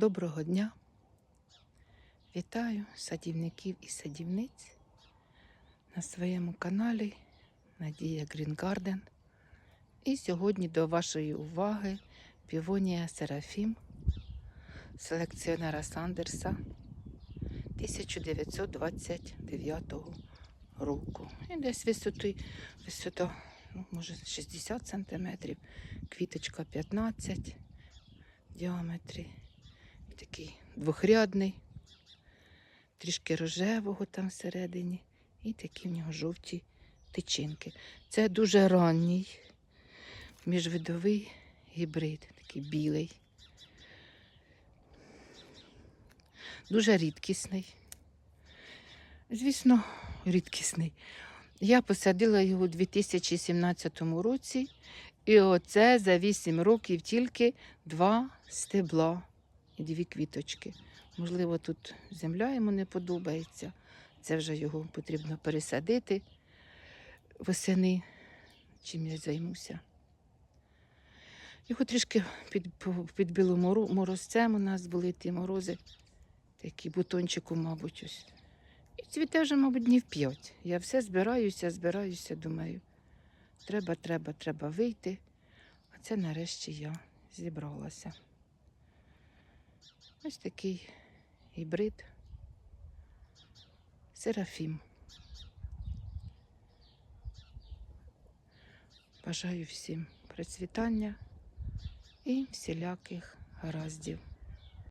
Доброго дня! Вітаю садівників і садівниць на своєму каналі Надія Green Garden. І сьогодні до вашої уваги півонія Серафім селекціонера Сандерса 1929 року. І десь висоти, висота, ну, може 60 см, квіточка 15 в діаметрі. Такий двохрядний, трішки рожевого там всередині, і такі в нього жовті тичинки. Це дуже ранній міжвидовий гібрид, такий білий. Дуже рідкісний. Звісно, рідкісний. Я посадила його у 2017 році, і оце за 8 років тільки два стебла дві квіточки. Можливо, тут земля йому не подобається. Це вже його потрібно пересадити восени, чим я займуся. Його трішки під, мору- морозцем. У нас були ті морози, такі бутончику, мабуть, ось. І цвіте вже, мабуть, днів п'ять. Я все збираюся, збираюся, думаю. Треба, треба, треба вийти. А це нарешті я зібралася. Ось такий гібрид. Серафім. Бажаю всім процвітання і всіляких гараздів.